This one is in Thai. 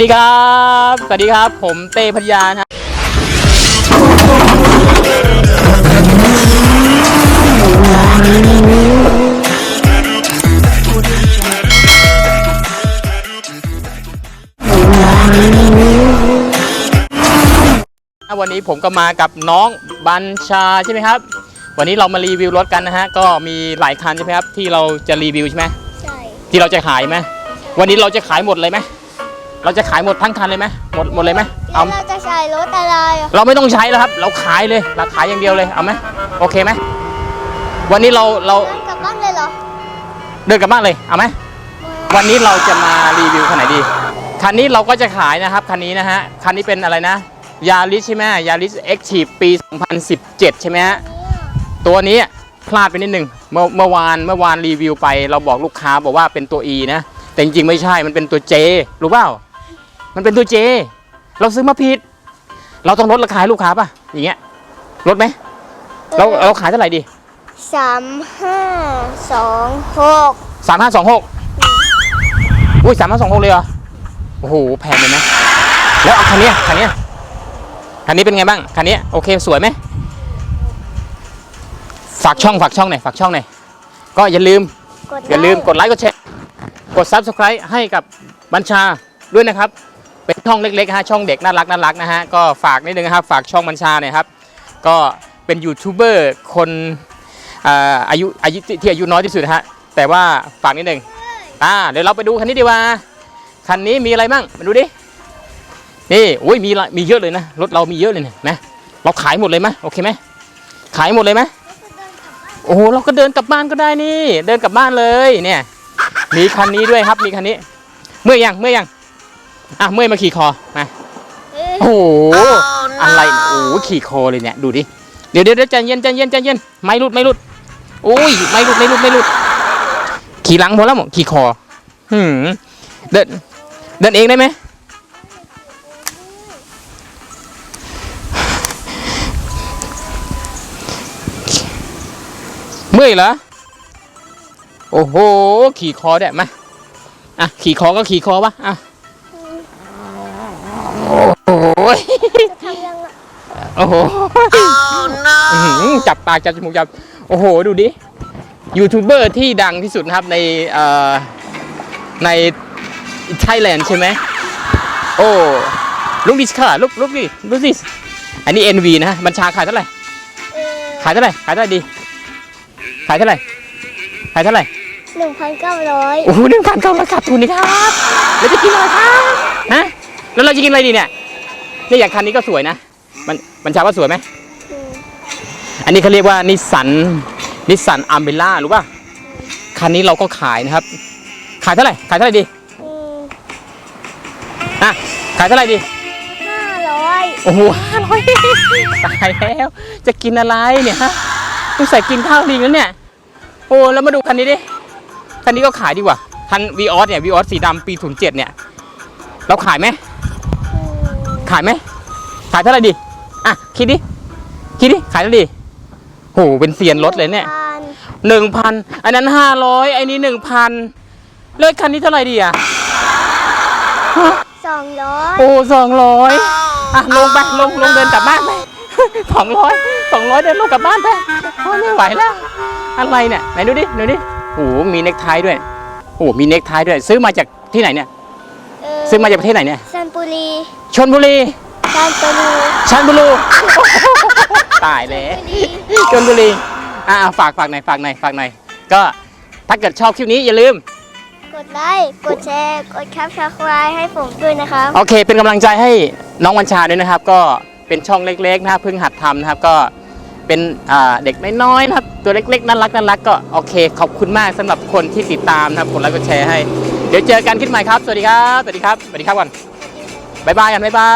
สวัสดีครับ สวัสดีครับ ผมเต้พัทยานะฮะวันนี้ผมก็มากับน้องบัญชาใช่ไหมครับ วันนี้เรามารีวิวรถกันนะฮะ ก็มีหลายคันใช่ไหมครับ ที่เราจะรีวิวใช่ไหมใช่ ที่เราจะขายไหมวันนี้เราจะขายหมดเลยไหม เราจะขายหมดทั้งคันเลยไหมหมดหมดเลยไหมเอาแล้วเราจะใช้รถอะไรอะเราไม่ต้องใช้แล้วครับ เราขายเลยเราขายอย่างเดียวเลยเอาไหมโอเคไหมวันนี้เราเราเดินกลับบ้านเลยเหรอเดินกลับบ้านเลยเอาไหมวันนี้เราจะมารีวิวคันไหนดีคันนี้เราก็จะขายนะครับคันนี้นะฮะคันนี้เป็นอะไรนะยาริสใช่ไหมยาริสเอ็กทีฟปี 2017 ใช่ไหมฮะตัวนี้พลาดไปนิดหนึ่งเมื่อเมื่อวานเมื่อวานรีวิวไป เราบอกลูกค้าบอกว่าเป็นตัว E นะ แต่จริงๆไม่ใช่มันเป็นตัว J รู้เปล่า มันเป็นตัว J เราซื้อมาผิด เราต้องลดราคาให้ลูกค้าป่ะ อย่างเงี้ย ลดไหม เราเราขายเท่าไหร่ดีสามห้าสองหกสามห้าสองหกอุ้ยสามห้าสองหกเลยเหรอ โอ้โห แพงเลยนะ แล้วเอาคันเนี้ยคันเนี้ยคันนี้เป็นไงบ้าง คันเนี้ยโอเคสวยไหม ฝากช่องฝากช่องหน่อยฝากช่องหน่อย ก็อย่าลืมกดอย่าลืมกดไลค์กดแชร์ กด Subscribe ให้กับบัญชาด้วยนะครับ เป็นช่องเล็กๆฮะช่องเด็กน่ารักน่ารักนะฮะก็ฝากนิดนึงนะครับฝากช่องบัญชาหน่อยครับก็เป็นยูทูบเบอร์คนอายุอายุที่อายุน้อยที่สุดฮะแต่ว่าฝากนิดนึงอ่าเดี๋ยวเราไปดูคันนี้ดีกว่า คันนี้มีอะไรบ้างมาดูดินี่โอ้ยมีมีเยอะเลยนะรถเรามีเยอะเลยเนี่ยนะเราขายหมดเลยไหมโอเคไหมขายหมดเลยไหมโอ้โหเราก็เดินกลับบ้านก็ได้นี่ เดินกลับบ้านเลยเนี่ยมีคันนี้ด้วยครับมีคันนี้ เมื่อยังเมื่อยัง อะเมื่อยมาขี่คอมาเอ้ยโอ้โหอะไรเนี่ยโอ้โหขี่คอเลยเนี่ยดูดิเดี๋ยวเดี๋ยวเดี๋ยวใจเย็นใจเย็นใจเย็นไม่หลุดไม่หลุดโอ้ยไม่หลุดไม่หลุดไม่หลุดขี่หลังพอแล้วหมดขี่คอหืมเดินเดินเองได้ไหมเมื่อยเหรอโอ้โหขี่คอได้มาอะขี่คอก็ขี่คอวะอะโอ้โหจะทำยังไงโอ้โหอื้อหือจับปากจับจมูกจับโอ้โหดูดิยูทูบเบอร์ที่ดังที่สุดนะครับในเอ่อในไทยแลนด์ใช่ไหมโอ้ลุกดิสค่ะลุกลุกดิลุกดิอันนี้ NV นะบัญชาขายเท่าไหร่เออขายเท่าไหร่ขายเท่าไหร่ดี ขายเท่าไหร่ขายเท่าไหร่หนึ่งพันเก้าร้อยโอ้โหหนึ่งพันเก้าร้อยขาดทุนนี่ครับแล้วจะกินอะไรครับฮะแล้วเราจะกินอะไรดีเนี่ยเนี่ยอย่างคันนี้ก็สวยนะ มันบัญชาว่าสวยไหม อันนี้เขาเรียกว่านิสสันนิสสันอัมเบล่ารู้ป่ะ คันนี้เราก็ขายนะครับ ขายเท่าไหร่ ขายเท่าไหร่ดีอะขายเท่าไหร่ดีห้าร้อยโอ้โหห้าร้อยตายแล้ว จะกินอะไรเนี่ยฮะต้องใส่กินข้าวลิงแล้วเนี่ย โอ้แล้วมาดูคันนี้ดิ คันนี้ก็ขายดีกว่า คันวีออสเนี่ยวีออสสีดำปีศูนย์เจ็ดเนี่ย เราขายไหม ขายไหม ขายเท่าไหร่ดี อะ คิดดิ คิดดิ ขายเท่าไหร่ดีโหเป็นเซียนรถเลยเนี่ยพันหนึ่งพันอันนั้นห้าร้อยไอ้นี้หนึ่งพันเลขคันนี้เท่าไหร่ดีอะสองร้อยโอ้สองร้อยอะลงไปลงลงเดินกลับบ้านไปสองร้อยสองร้อยเดินลงกลับบ้านไปโอ้ไม่ไหวแล้ว อะไรเนี่ยไหนดูดิดูดิโอ้โหมีเน็กไทด้วยโอ้โหมีเน็กไทด้วย ซื้อมาจากที่ไหนเนี่ยเอซื้อมาจากประเทศไหนเนี่ยซั นปุรีชนบุรีซันปุรีชันบุรีตายแล้วชนบุรีอ่าฝากฝากหน่อยฝากหน่อยฝากหน่อยก็ถ้าเกิดชอบคลิปนี้อย่าลืม กดไลค์กดแชร์กดแคปชักไลให้ผมด้วยนะครับโอเค เป็นกำลังใจให้น้องวัญชาด้วยนะครับ ก็เป็นช่องเล็กๆนะครับเพิ่งหัดทำนะครับก็เป็นอ่าเด็กน้อยๆนะครับตัวเล็กๆน่ารักน่ารักก็โอเค ขอบคุณมากสำหรับคนที่ติดตามนะครับกดไลค์กดแชร์ให้ เดี๋ยวเจอกันคลิปใหม่ครับ สวัสดีครับ สวัสดีครับ สวัสดีครับก่อน บ๊ายบายกันบ๊า